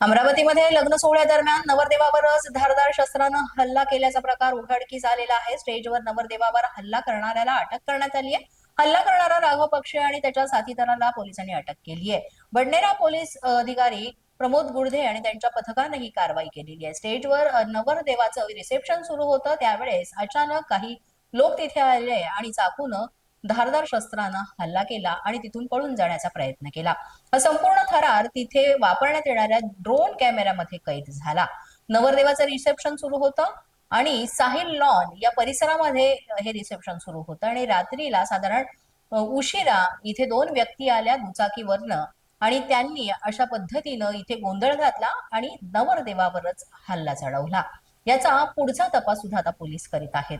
अमरावतीमध्ये लग्न सोहळ्यादरम्यान नवरदेवावरच धारदार शस्त्रानं हल्ला केल्याचा प्रकार उघडकीस आलेला आहे. स्टेजवर नवरदेवावर हल्ला करणाऱ्याला अटक करण्यात आली आहे. हल्ला करणारा राघव पक्षे आणि त्याच्या साथीदाराला पोलिसांनी अटक केली आहे. बडनेरा पोलीस अधिकारी प्रमोद गुडधे आणि त्यांच्या पथकानं ही कारवाई केलेली आहे. स्टेजवर नवरदेवाचं रिसेप्शन सुरू होतं. त्यावेळेस अचानक काही लोक तिथे आले आणि चाकून धारदार शस्त्रानं हल्ला केला आणि तिथून पळून जाण्याचा प्रयत्न केला. हा संपूर्ण थरार तिथे वापरण्यात येणाऱ्या ड्रोन कॅमेऱ्यामध्ये कैद झाला. नवरदेवाचं रिसेप्शन सुरू होतं आणि साहिल लॉन या परिसरामध्ये हे रिसेप्शन सुरू होतं आणि रात्रीला साधारण उशिरा इथे दोन व्यक्ती आल्या दुचाकीवरनं आणि त्यांनी अशा पद्धतीनं इथे गोंधळ घातला आणि नवरदेवावरच हल्ला चढवला. याचा पुढचा तपास सुद्धा आता पोलीस करीत आहेत.